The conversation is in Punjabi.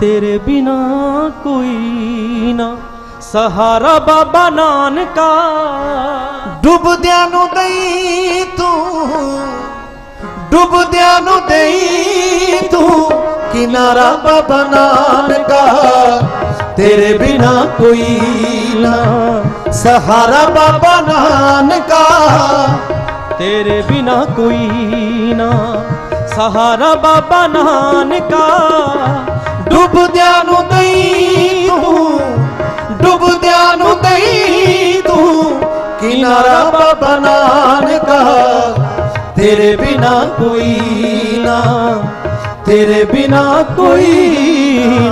ਤੇਰੇ ਬਿਨਾ ਕੋਈ ਨਾ। ਸਹਾਰਾ ਬਾਬਾ ਨਾਨਕਾ। ਡੁੱਬਦਿਆਂ ਨੂੰ ਦਈ ਤੂੰ ਡੁੱਬਦਿਆਂ ਨੂੰ ਦਈ ਤੂੰ ਕਿਨਾਰਾ ਬਾਬਾ ਨਾਨਕਾ। ਤੇਰੇ ਬਿਨਾ ਕੋਈ ਨਾ। ਸਹਾਰਾ ਬਾਬਾ ਨਾਨਕਾ। ਤੇਰੇ ਬਿਨਾ ਕੋਈ ਨਾ। ਸਹਾਰਾ ਬਾਬਾ ਨਾਨਕਾ। ਡੁੱਬਦਿਆਂ ਨੂੰ ਦਈ ਤੂੰ, ਡੁੱਬਦਿਆਂ ਨੂੰ ਦਈ ਤੂੰ, ਕਿਨਾਰਾ ਬਾਬਾ ਨਾਨਕਾ, ਤੇਰੇ ਬਿਨਾ ਕੋਈ ਨਾ, ਤੇਰੇ ਬਿਨਾ ਕੋਈ